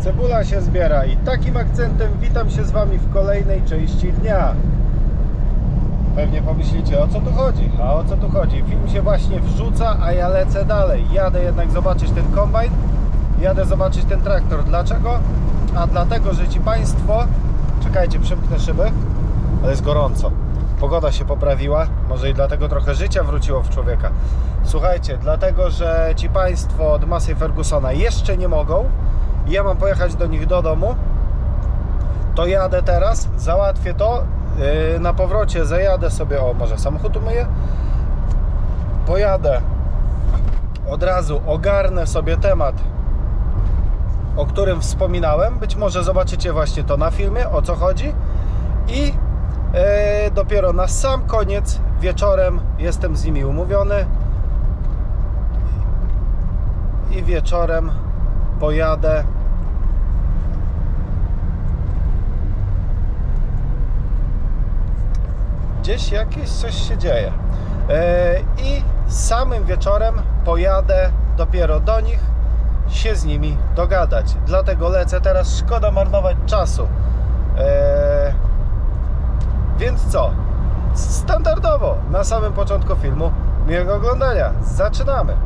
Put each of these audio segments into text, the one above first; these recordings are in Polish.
Cebula się zbiera i takim akcentem witam się z Wami w kolejnej części dnia. Pewnie pomyślicie, o co tu chodzi? A o co tu chodzi? Film się właśnie wrzuca, a ja lecę dalej. Jadę jednak zobaczyć ten kombajn, jadę zobaczyć ten traktor. Dlaczego? A dlatego, że Ci Państwo... Czekajcie, przymknę szyby, ale jest gorąco. Pogoda się poprawiła, może i dlatego trochę życia wróciło w człowieka. Słuchajcie, dlatego, że Ci Państwo od Massey Fergusona jeszcze nie mogą, ja mam pojechać do nich do domu, to jadę teraz, załatwię to, yy, na powrocie zajadę sobie, o może samochód umyję, pojadę od razu, ogarnę sobie temat, o którym wspominałem, być może zobaczycie właśnie to na filmie, o co chodzi. I yy, dopiero na sam koniec, wieczorem jestem z nimi umówiony. I wieczorem pojadę. Gdzieś jakieś coś się dzieje. E, i samym wieczorem pojadę dopiero do nich się z nimi dogadać dlatego lecę teraz, szkoda marnować czasu E, więc co standardowo na samym początku filmu miłego oglądania zaczynamy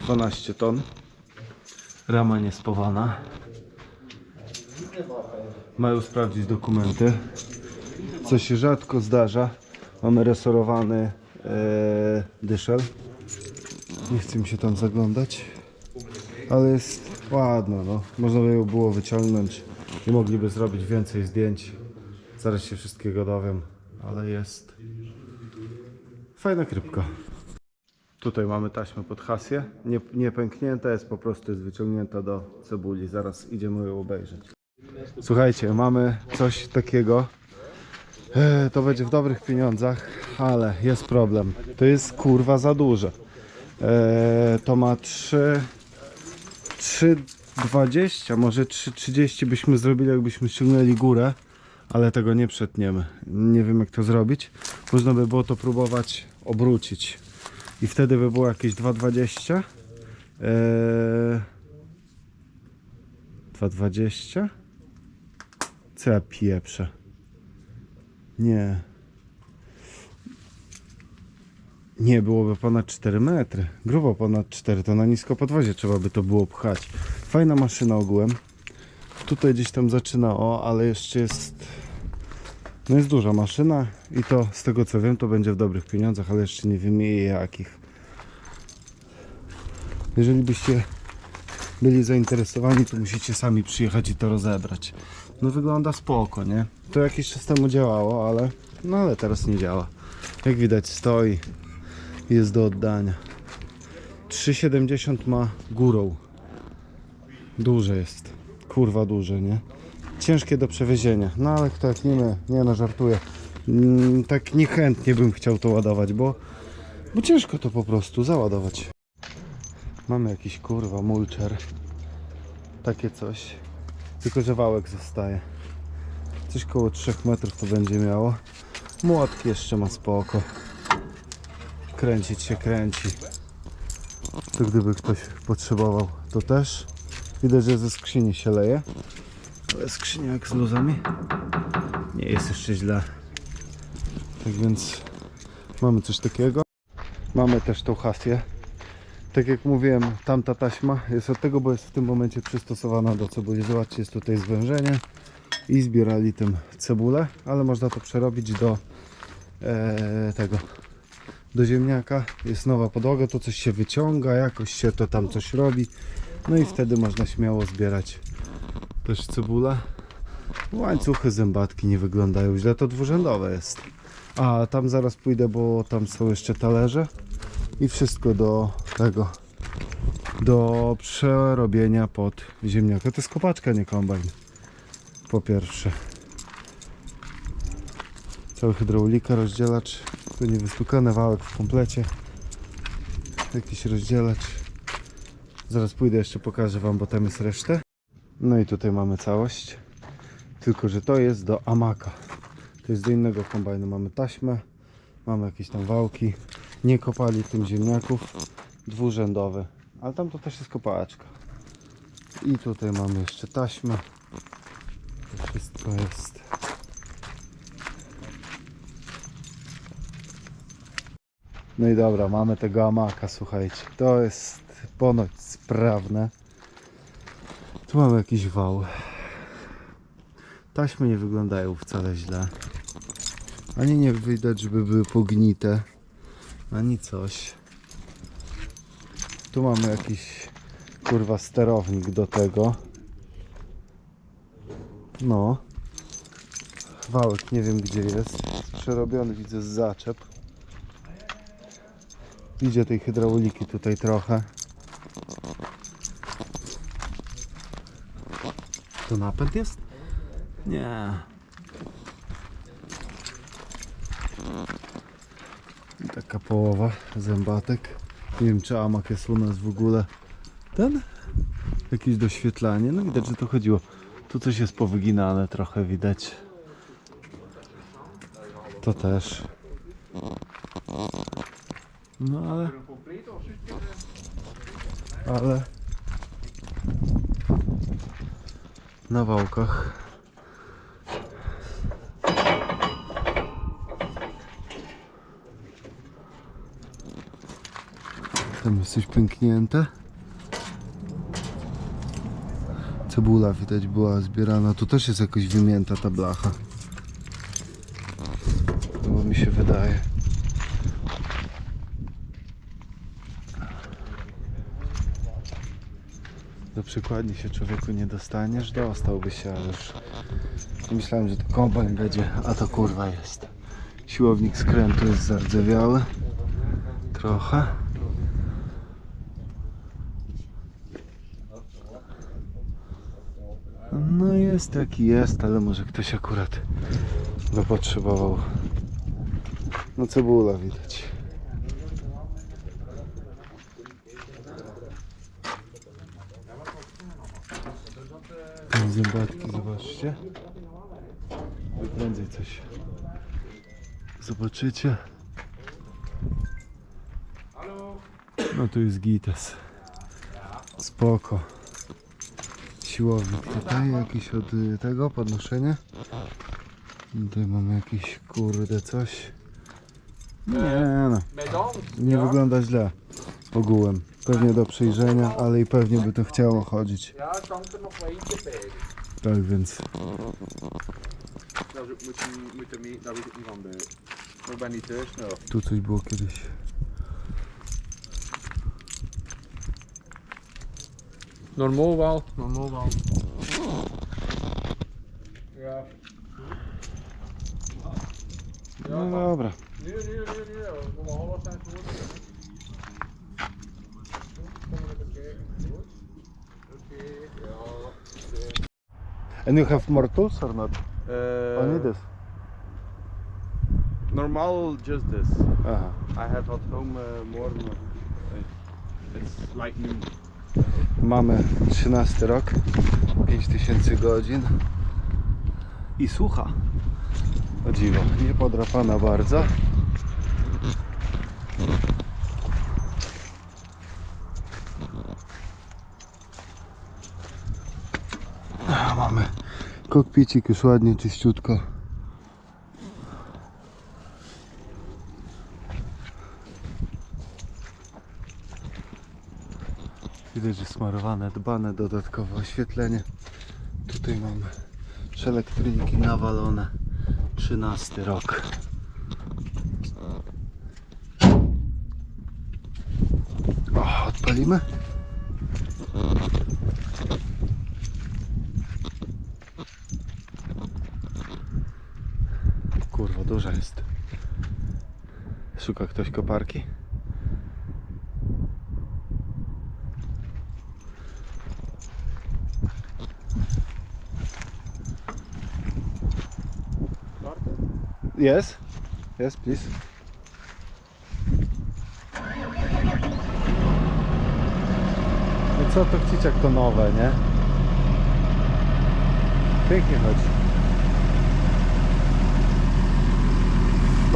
12 ton. Rama niespowana. Mają sprawdzić dokumenty. Co się rzadko zdarza. Mamy resorowany e, dyszel. Nie chcę mi się tam zaglądać. Ale jest ładno, no. Można by ją było wyciągnąć i mogliby zrobić więcej zdjęć. Zaraz się wszystkiego dowiem, ale jest fajna krypka. Tutaj mamy taśmę pod hasję. Nie, nie pęknięta jest, po prostu jest wyciągnięta do cebuli. Zaraz idziemy ją obejrzeć. Słuchajcie, mamy coś takiego. E, To będzie w dobrych pieniądzach, ale jest problem. To jest kurwa za duże. E, To ma 3 3,20, może 3,30 byśmy zrobili, jakbyśmy ściągnęli górę, ale tego nie przetniemy. Nie wiem jak to zrobić. Można by było to próbować obrócić. I wtedy by było jakieś 2,20 eee... 2,20 co ja pieprzę? Nie nie byłoby ponad 4 metry grubo ponad 4 to na nisko podwozie trzeba by to było pchać fajna maszyna ogółem tutaj gdzieś tam zaczyna o ale jeszcze jest no jest duża maszyna i to z tego co wiem to będzie w dobrych pieniądzach, ale jeszcze nie wiem jakich. Jeżeli byście byli zainteresowani, to musicie sami przyjechać i to rozebrać. No wygląda spoko, nie? To jakiś czas temu działało, ale no ale teraz nie działa. Jak widać stoi jest do oddania. 3,70 ma górą. Duże jest. Kurwa duże, nie? ciężkie do przewiezienia. No ale kto jak nie my, nie no żartuję. Mm, Tak niechętnie bym chciał to ładować, bo, bo ciężko to po prostu załadować. Mamy jakiś kurwa mulcher. Takie coś. Tylko że wałek zostaje. Coś koło 3 metrów to będzie miało. Młotki jeszcze ma spoko. Kręcić się kręci. To gdyby ktoś potrzebował, to też. Widać, że ze skrzyni się leje. Ale skrzynia jak z luzami nie jest jeszcze źle. Tak więc mamy coś takiego. Mamy też tą hasję. Tak jak mówiłem, tamta taśma jest od tego, bo jest w tym momencie przystosowana do cebuli. Zobaczcie, jest tutaj zwężenie i zbierali tym cebulę, ale można to przerobić do e, tego do ziemniaka. Jest nowa podłoga, to coś się wyciąga, jakoś się to tam coś robi. No i wtedy można śmiało zbierać też cebula. Łańcuchy zębatki nie wyglądają źle, to dwurzędowe jest. A tam zaraz pójdę, bo tam są jeszcze talerze i wszystko do tego do przerobienia pod ziemniaka. To jest kopaczka, nie kombajn. Po pierwsze. Cały hydraulika, rozdzielacz. Tu nie wystukany wałek w komplecie. Jakiś rozdzielacz. Zaraz pójdę jeszcze pokażę wam, bo tam jest resztę. No i tutaj mamy całość. Tylko, że to jest do amaka. To jest do innego kombajnu. Mamy taśmę, mamy jakieś tam wałki. Nie kopali tym ziemniaków. Dwurzędowe. Ale tam to też jest kopaczka. I tutaj mamy jeszcze taśmę. To wszystko jest. No i dobra, mamy tego amaka, słuchajcie. To jest ponoć sprawne. Tu mamy jakiś wał. Taśmy nie wyglądają wcale źle. Ani nie widać, żeby były pognite. Ani coś. Tu mamy jakiś kurwa sterownik do tego. No. Wałek nie wiem gdzie jest. Przerobiony widzę z zaczep. Idzie tej hydrauliki tutaj trochę. To napęd jest? Nie. I Taka połowa zębatek. Nie wiem czy amak jest u nas w ogóle ten? Jakieś doświetlanie. No widać, że to chodziło. Tu coś jest powyginane trochę widać. To też. No ale... Ale... Na wałkach. Tam jest coś pęknięte. Cebula widać była zbierana. Tu też jest jakoś wymięta ta blacha. Bo mi się wydaje. Do przykładni się człowieku nie dostaniesz, dostałby się, ale już myślałem, że to kombajn będzie, a to kurwa jest. Siłownik skrętu jest zardzewiały. Trochę. No jest jaki jest, ale może ktoś akurat go potrzebował. No cebula widać. Tam zębatki, zobaczcie. Wy prędzej coś zobaczycie. No tu jest gites. Spoko. Siłownik tutaj, jakiś od tego podnoszenia. Tutaj mamy jakiś kurde coś. Nie no, nie wygląda źle ogółem. Pewnie do przejrzenia, ale i pewnie by to chciało chodzić. Tak więc tu coś było kiedyś. Wel. Ja. No dobra. Nee, nee, nee, nee. And you have more tools or not? Uh, Only this? Normal, just this. Aha. I have at home uh, more. uh, It's like new. Mamy 13 rok, 5000 godzin i słucha. O dziwo, nie podrapana bardzo. A, Mamy kokpicik już ładnie, czyściutko. Widać, że smarowane, dbane dodatkowe oświetlenie. Tutaj mamy trzy elektroniki nawalone. 13 rok. O, odpalimy? Kurwa, duża jest. Szuka ktoś koparki? Yes. Yes, please. No co to chcieć jak to nowe, nie? Pięknie chodzi.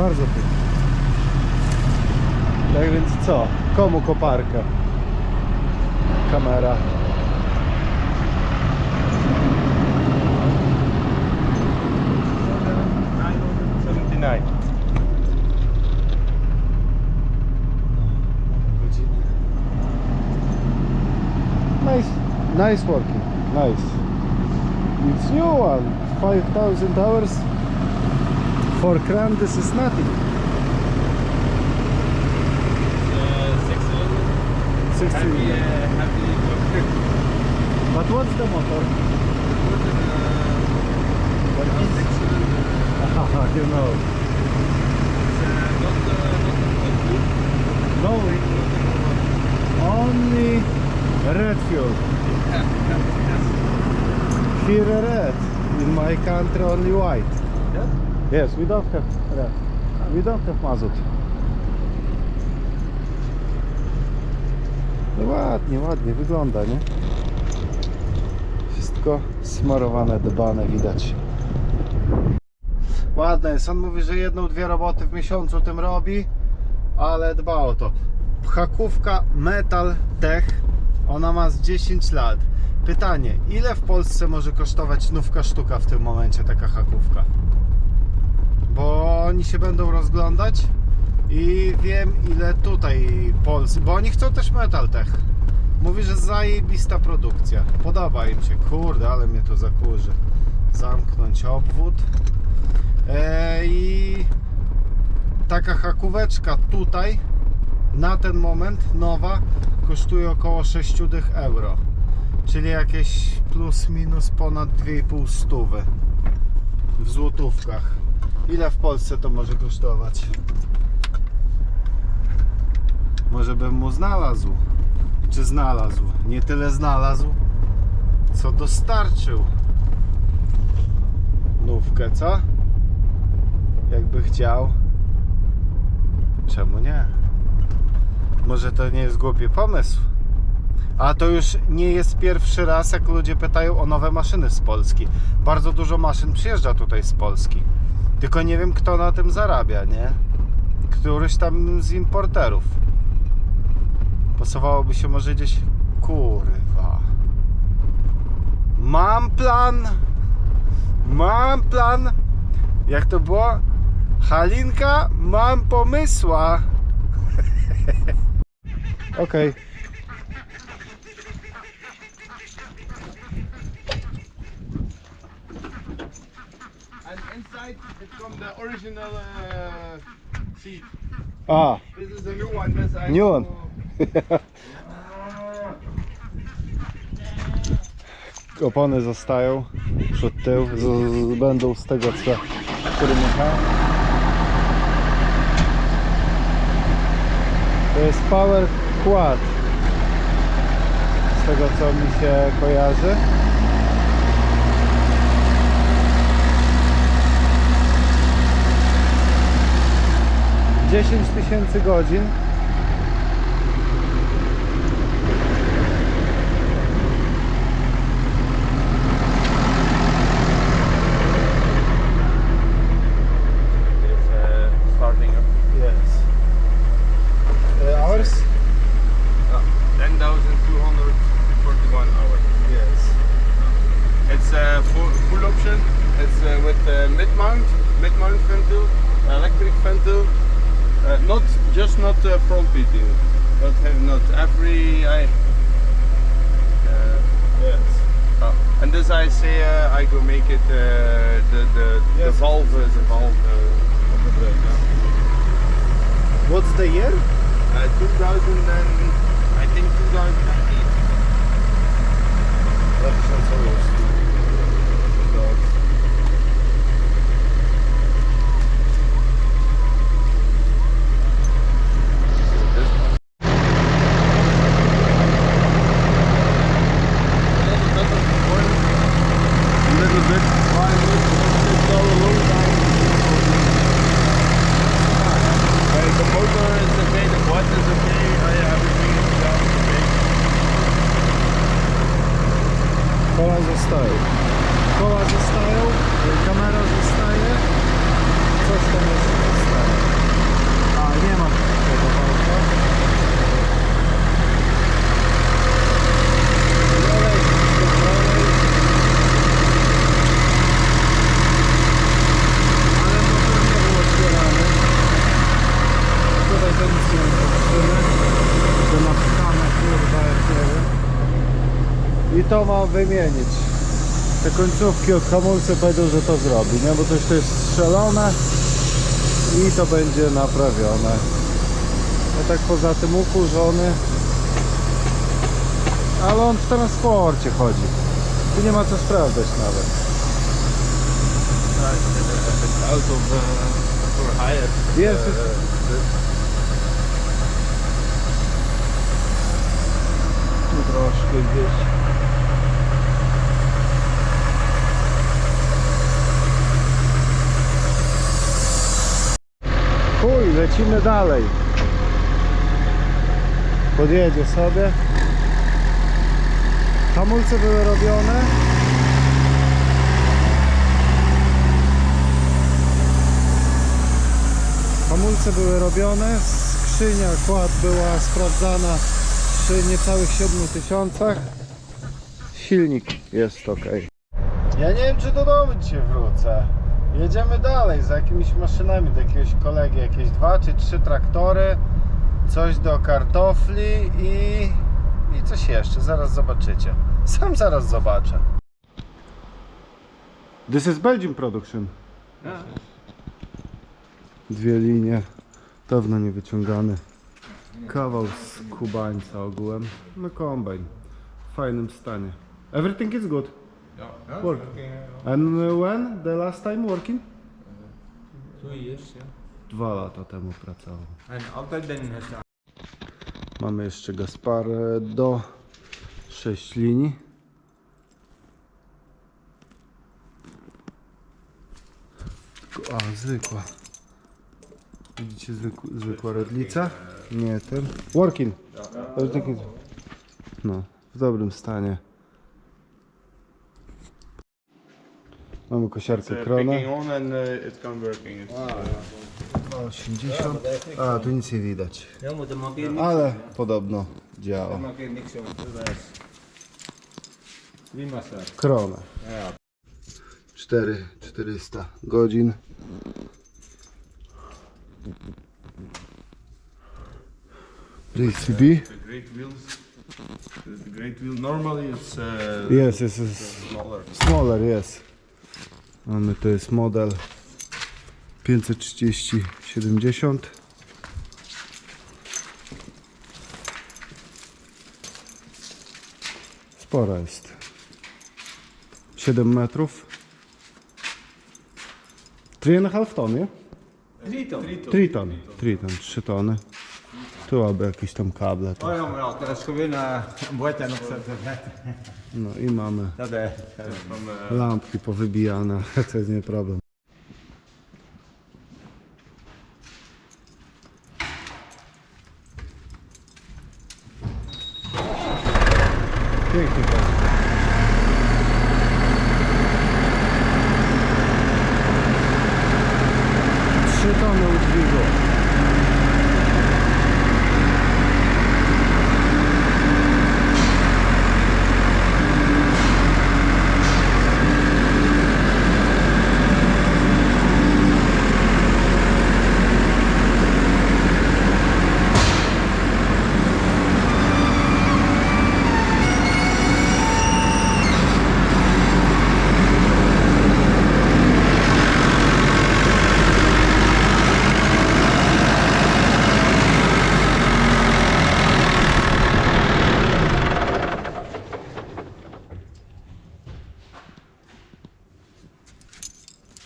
Bardzo pięknie. Tak więc co? Komu koparkę? Kamera. Godziny. Nice, nice working, nice. It's new one, 5000 hours. For Kran this is nothing. Six Sixty. But what's the motor? Haha, you know. No, only red fuel. Here red. In my country only white. Yes, we don't have. We don't have mazut. No ładnie, ładnie wygląda, nie? Wszystko smarowane, dbane widać. Ładne jest. On mówi, że jedną, dwie roboty w miesiącu tym robi, ale dba o to. Hakówka Metal Tech, ona ma z 10 lat. Pytanie, ile w Polsce może kosztować nówka sztuka w tym momencie taka hakówka? Bo oni się będą rozglądać i wiem ile tutaj Polscy, bo oni chcą też Metal Tech. Mówi, że zajebista produkcja. Podoba im się. Kurde, ale mnie to zakurzy. Zamknąć obwód. E, I taka hakóweczka tutaj na ten moment nowa kosztuje około 6 dych euro. Czyli jakieś plus minus ponad 2,5 stówy w złotówkach. Ile w Polsce to może kosztować? Może bym mu znalazł. Czy znalazł? Nie tyle znalazł, co dostarczył. Nówkę, co? Jakby chciał. Czemu nie? Może to nie jest głupi pomysł. A to już nie jest pierwszy raz, jak ludzie pytają o nowe maszyny z Polski. Bardzo dużo maszyn przyjeżdża tutaj z Polski. Tylko nie wiem, kto na tym zarabia, nie? Któryś tam z importerów. Pasowałoby się może gdzieś. Kurwa. Mam plan. Mam plan. Jak to było? Halinka, mam pomysła. Okej. And inside it's from the original uh, seat. A, This is a new one. This I New one. opony zostają przed tył, z, z, będą z tego co którym jechałem. To jest Power Quad z tego co mi się kojarzy. Dziesięć tysięcy godzin and I say uh, I go make it uh, the the, the valve the valve uh, of the brake. What's the year? Uh, 2000 and I think 2019. 2008. A zostają. Koła zostają, kamera zostaje. Coś tam jeszcze zostaje. Nie mam tego walka. Olej, olej. Ale motor nie był otwierany. Tutaj to nic nie ma. To kurwa jak nie wiem. I to mam wymienić. Te końcówki od hamulca powiedział, że to zrobi, nie? Bo coś to jest strzelone i to będzie naprawione. No tak poza tym ukurzony. Ale on w transporcie chodzi. Tu nie ma co sprawdzać nawet. For hire. Jest. Tu troszkę gdzieś. Lecimy dalej. Podjedzie sobie. Hamulce były robione. Hamulce były robione, skrzynia, kład była sprawdzana przy niecałych 7 tysiącach. Silnik jest ok. Ja nie wiem czy do domu dzisiaj wrócę. Jedziemy dalej z jakimiś maszynami do jakiegoś kolegi, jakieś dwa czy trzy traktory, coś do kartofli i, i coś jeszcze, zaraz zobaczycie. Sam zaraz zobaczę. This is Belgium production. Dwie linie, dawno nie wyciągany. Kawał z kubańca ogółem. No kombajn. W fajnym stanie. Everything is good. Yeah. Work. And when the last time working? Two years, yeah. Dwa lata temu pracował. And after then, has Mamy jeszcze Gasparę do 6 linii. Tylko- A, zwykła. Widzicie zwykł, zwykła redlica? Nie, ten. Working. No, w dobrym stanie. Mamy kosiarkę It's uh, Krona. picking on and uh, it's. It's, uh, 80. A, tu nic nie widać. Ale podobno działa. Krona. Ja. 4 400 godzin. JCB? uh, Jest, jest, jest. smaller. Smaller, jest. Mamy, to jest model 530-70. Spora jest. 7 metrów. 3,5 ton, nie? Drie ton. 3 ton. 3 ton, 3 tony. Tu aby jakieś tam kable. To. En opzetten. No i mamy lampki powybijane, to jest nie problem. Pięknie to. Trzy tony udźwigu.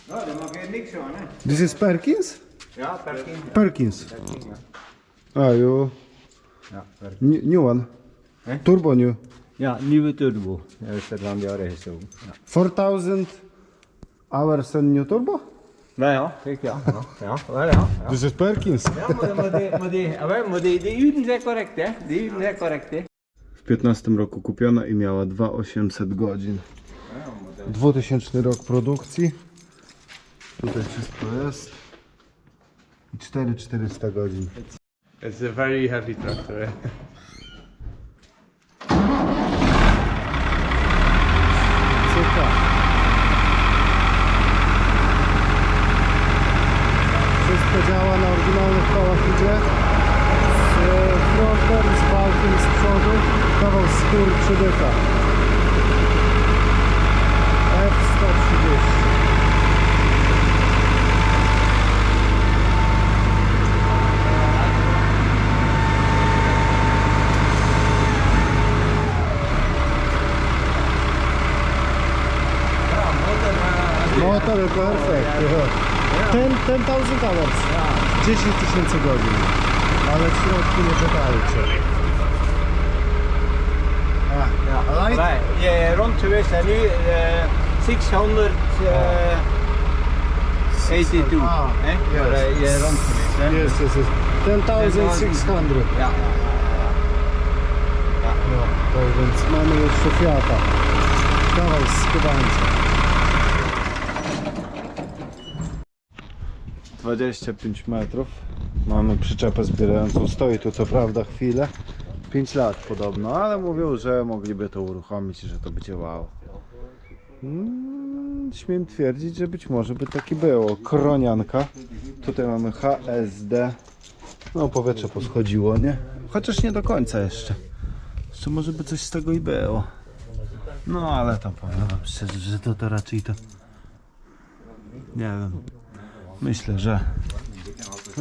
Ja, dan mag je niks aan, hè. This is Perkins? Ja, parking. Perkins. Parking, ja. Ah, you Ja, parking. new, new one. Hè? Turbo new. Ja, nieuwe turbo. Ja, is er dan jaren gezogen. Ja. 4000 hours and new turbo? Nou ja, kijk ja. Ja, ja, wel ja. ja. This is Perkins. Ja, maar, maar, die, maar, die, maar die, die uren zijn correct, hè? Die uren zijn correct, hè? W 15 roku kupiona i miała 2800 godzin. Ja, maar dat- 2000 rok produkcji. Tutaj wszystko jest. i 4400 godzin. It's a very heavy tractor. Super. Wszystko działa na oryginalnych kołach idzie. Z frontem, z balkiem z przodu, kawał skór przybyka. F130. Motor perfekt. Ten, ten 1000 hours. 10 tysięcy godzin. Ale w środku nie pytają cię. A, light? Right, yeah, run to us and uh, 600 uh, 82. Ah, eh? yes. But, uh, yeah, run to us. Eh? Jest, jest, jest. 10600. Yeah. No, to więc mamy jeszcze Fiata. Kawał z 25 metrów. Mamy przyczepę zbierającą. Stoi tu co prawda chwilę. 5 lat podobno, ale mówią, że mogliby to uruchomić że to by działało. Mm, śmiem twierdzić, że być może by taki było. Kronianka. Tutaj mamy HSD. No powietrze poschodziło, nie? Chociaż nie do końca jeszcze. Jeszcze może by coś z tego i było. No ale to powiem szczerze, że to, to raczej to... Nie wiem. Myślę, że...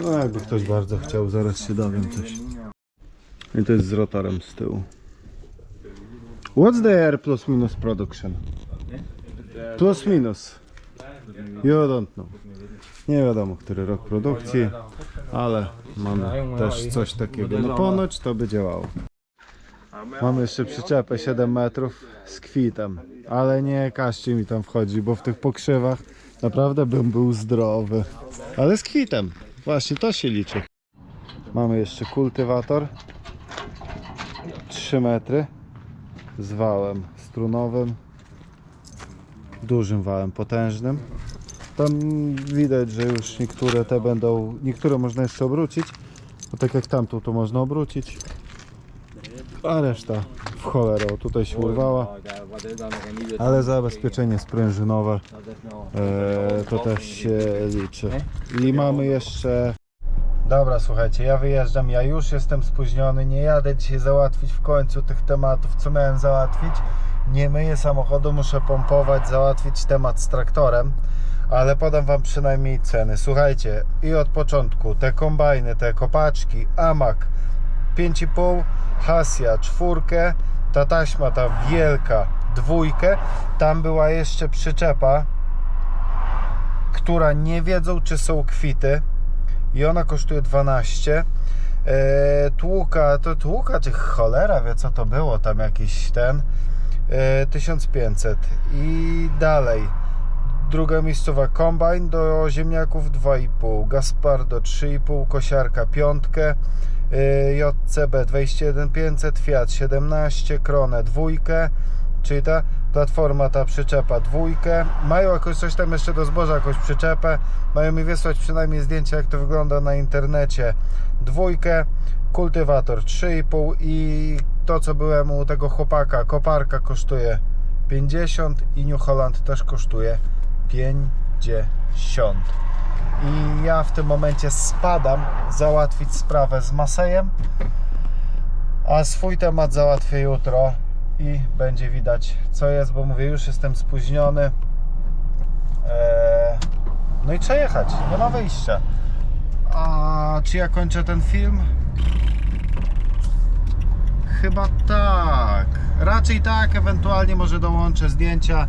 No jakby ktoś bardzo chciał, zaraz się dowiem coś. I to jest z rotorem z tyłu. What's the air plus minus production? Plus minus. You don't know. Nie wiadomo, który rok produkcji, ale mamy też coś takiego. No ponoć to by działało. Mamy jeszcze przyczepę 7 metrów z kwitem, ale nie każcie mi tam wchodzi, bo w tych pokrzywach naprawdę bym był zdrowy. Ale z kwitem, właśnie to się liczy. Mamy jeszcze kultywator. 3 metry. Z wałem strunowym, dużym wałem potężnym. Tam widać, że już niektóre te będą, niektóre można jeszcze obrócić, bo tak jak tamtą to można obrócić, a reszta w cholerę, o, tutaj się urwała, ale zabezpieczenie sprężynowe e, to też się liczy. I mamy jeszcze... Dobra, słuchajcie, ja wyjeżdżam, ja już jestem spóźniony, nie jadę dzisiaj załatwić w końcu tych tematów, co miałem załatwić. Nie myję samochodu, muszę pompować, załatwić temat z traktorem, ale podam Wam przynajmniej ceny. Słuchajcie, i od początku te kombajny, te kopaczki, Amak 5,5, Hasia czwórkę, ta taśma, ta wielka dwójkę, tam była jeszcze przyczepa, która nie wiedzą czy są kwity i ona kosztuje 12 e, tłuka, to tłuka czy cholera wie co to było tam jakiś ten e, 1500 i dalej. Druga miejscowa kombajn do ziemniaków 2,5 Gaspardo 3,5 kosiarka piątkę JCB 21500 Fiat 17 Kronę dwójkę czyli ta platforma, ta przyczepa dwójkę. Mają jakoś coś tam jeszcze do zboża, jakąś przyczepę. Mają mi wysłać przynajmniej zdjęcie, jak to wygląda na internecie. Dwójkę, kultywator 3,5 i to, co byłem u tego chłopaka, koparka kosztuje 50 i New Holland też kosztuje 50. I ja w tym momencie spadam załatwić sprawę z Masejem, a swój temat załatwię jutro i będzie widać co jest, bo mówię, już jestem spóźniony. Eee, no i trzeba jechać, nie ma wyjścia. A czy ja kończę ten film? Chyba tak. Raczej tak, ewentualnie może dołączę zdjęcia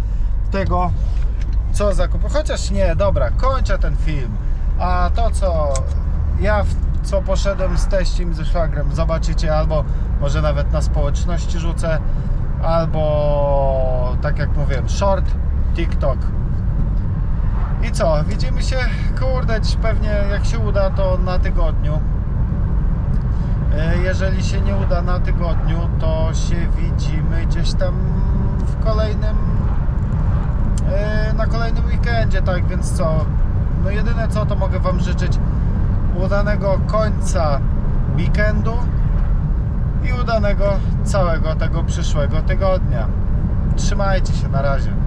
tego, co zakupię. Chociaż nie, dobra, kończę ten film. A to, co ja w co poszedłem z teściem ze szwagrem, zobaczycie albo może nawet na społeczności rzucę, albo tak jak mówiłem, short, TikTok. I co, widzimy się, kurde, pewnie jak się uda, to na tygodniu. E, Jeżeli się nie uda na tygodniu, to się widzimy gdzieś tam w kolejnym na kolejnym weekendzie, tak więc co? No jedyne co to mogę Wam życzyć udanego końca weekendu i udanego całego tego przyszłego tygodnia. Trzymajcie się, na razie.